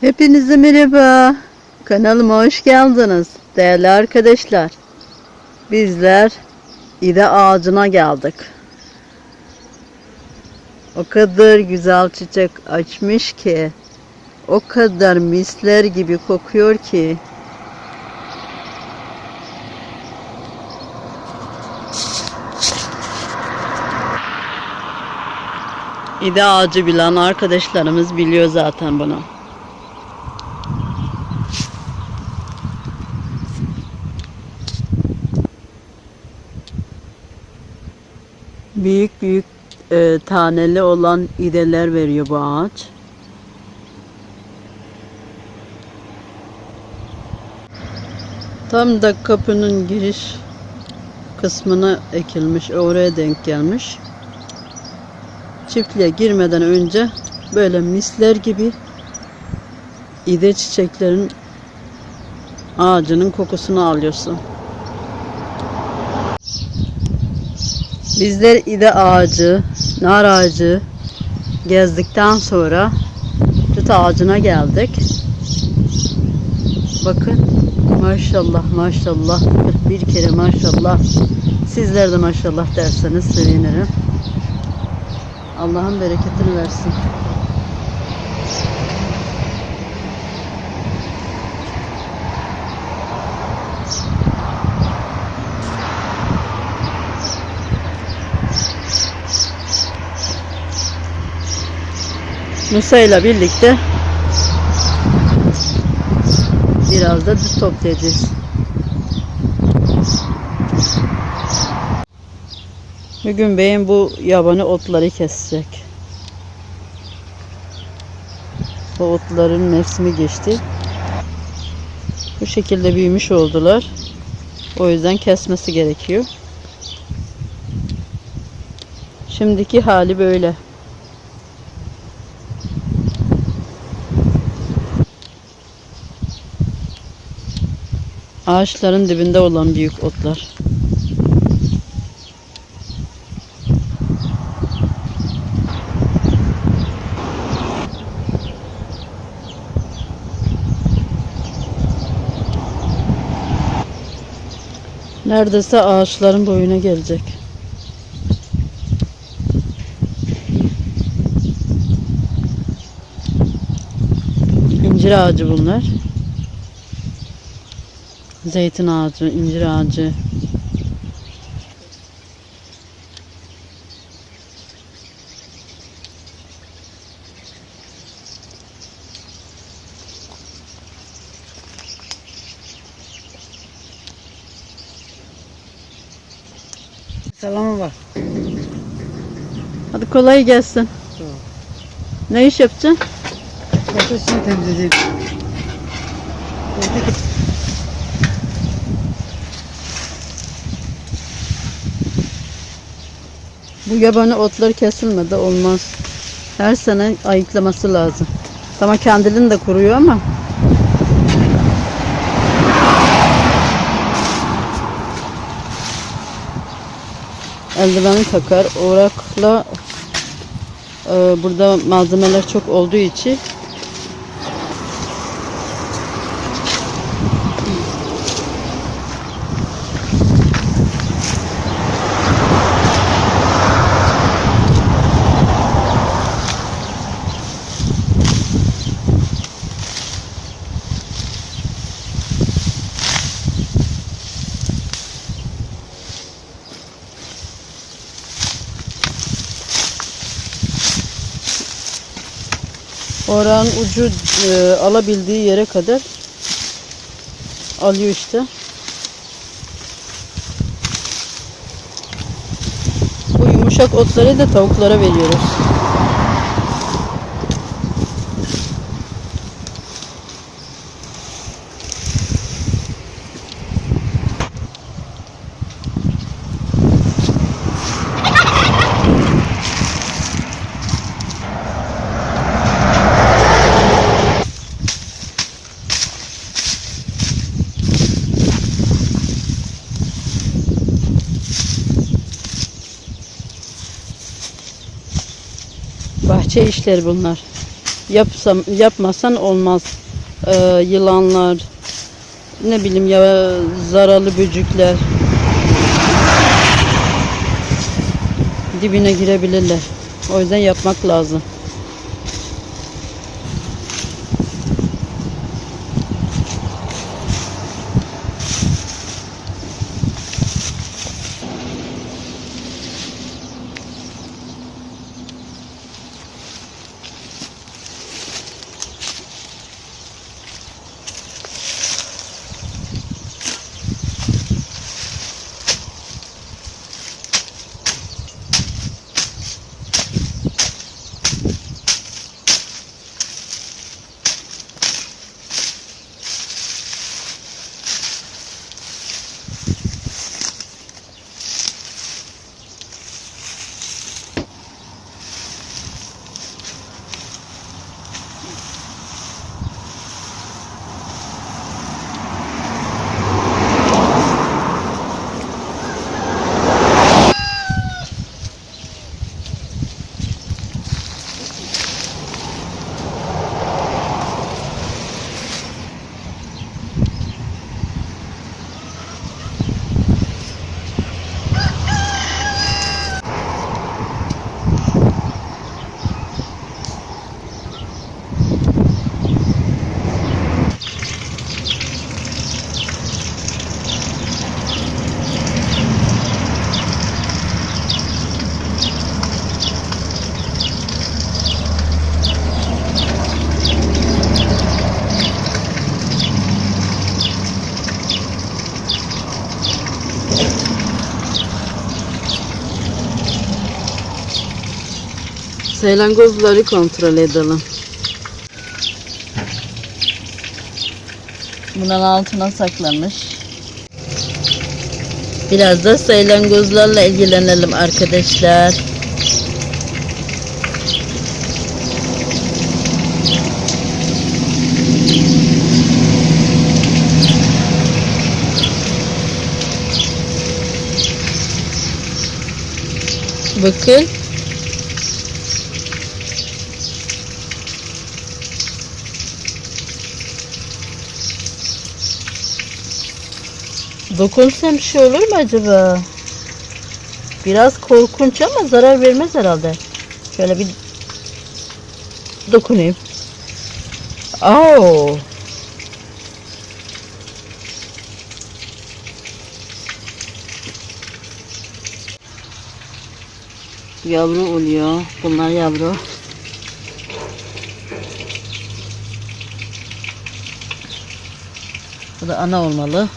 Hepinize merhaba. Kanalıma hoş geldiniz. Değerli arkadaşlar. Bizler İde ağacına geldik. O kadar güzel çiçek açmış ki o kadar misler gibi kokuyor ki İde ağacı bilen arkadaşlarımız biliyor zaten bunu. Büyük büyük e, taneli olan ideler veriyor bu ağaç. Tam da kapının giriş kısmına ekilmiş, oraya denk gelmiş. Çiftliğe girmeden önce böyle misler gibi ide çiçeklerin ağacının kokusunu alıyorsun. Bizler ide ağacı, nar ağacı gezdikten sonra tut ağacına geldik. Bakın maşallah maşallah 41 kere maşallah. Sizler de maşallah derseniz sevinirim. Allah'ın bereketini versin. Musa ile birlikte biraz da düz toplayacağız. Bugün beyim bu yabani otları kesecek. Bu otların mevsimi geçti. Bu şekilde büyümüş oldular. O yüzden kesmesi gerekiyor. Şimdiki hali böyle. Ağaçların dibinde olan büyük otlar. Neredeyse ağaçların boyuna gelecek. İncir ağacı bunlar. Zeytin ağacı, incir ağacı. Selamı var. Hadi kolay gelsin. Tamam. Ne iş yapacaksın? Kafesini temizleyecek. Bu yabani otlar kesilmedi olmaz. Her sene ayıklaması lazım. Tamam kendiliğin de kuruyor ama eldiveni takar. Orakla e, burada malzemeler çok olduğu için Orağın ucu e, alabildiği yere kadar alıyor işte. Bu yumuşak otları da tavuklara veriyoruz. Bahçe işleri bunlar. Yapsam, yapmasan olmaz. Ee, yılanlar, ne bileyim ya zararlı böcekler dibine girebilirler. O yüzden yapmak lazım. Seylangozları kontrol edelim. Bunun altına saklanmış. Biraz da seylangozlarla ilgilenelim arkadaşlar. Bakın. Dokunsam bir şey olur mu acaba? Biraz korkunç ama zarar vermez herhalde. Şöyle bir dokunayım. Oo. Yavru oluyor. Bunlar yavru. Bu da ana olmalı.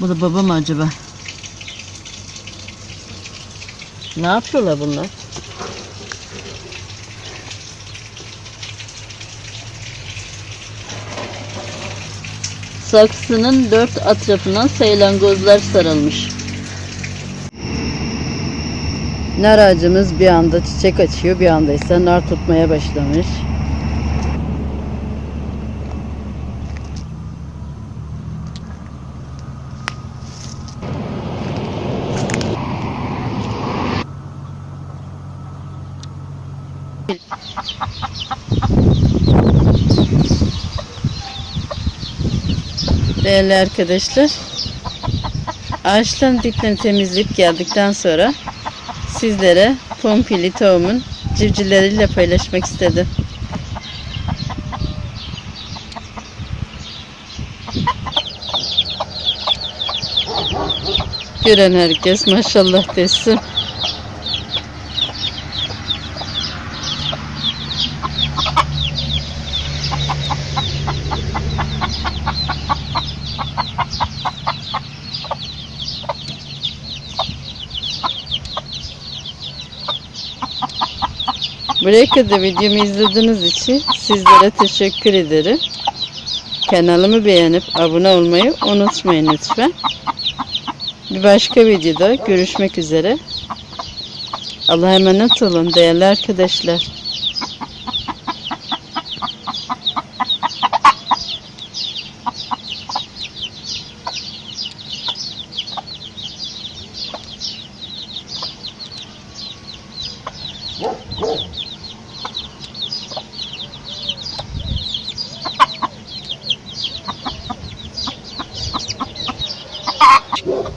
Bu da baba mı acaba? Ne yapıyorlar bunlar? Saksının dört atrafına seylangozlar sarılmış. Nar ağacımız bir anda çiçek açıyor, bir anda ise nar tutmaya başlamış. Değerli arkadaşlar, ağaçların diplerini temizleyip geldikten sonra sizlere pompili tohumun civcivleriyle paylaşmak istedim. Gören herkes maşallah desin. Buraya kadar videomu izlediğiniz için sizlere teşekkür ederim. Kanalımı beğenip abone olmayı unutmayın lütfen. Bir başka videoda görüşmek üzere. Allah'a emanet olun değerli arkadaşlar. Oh,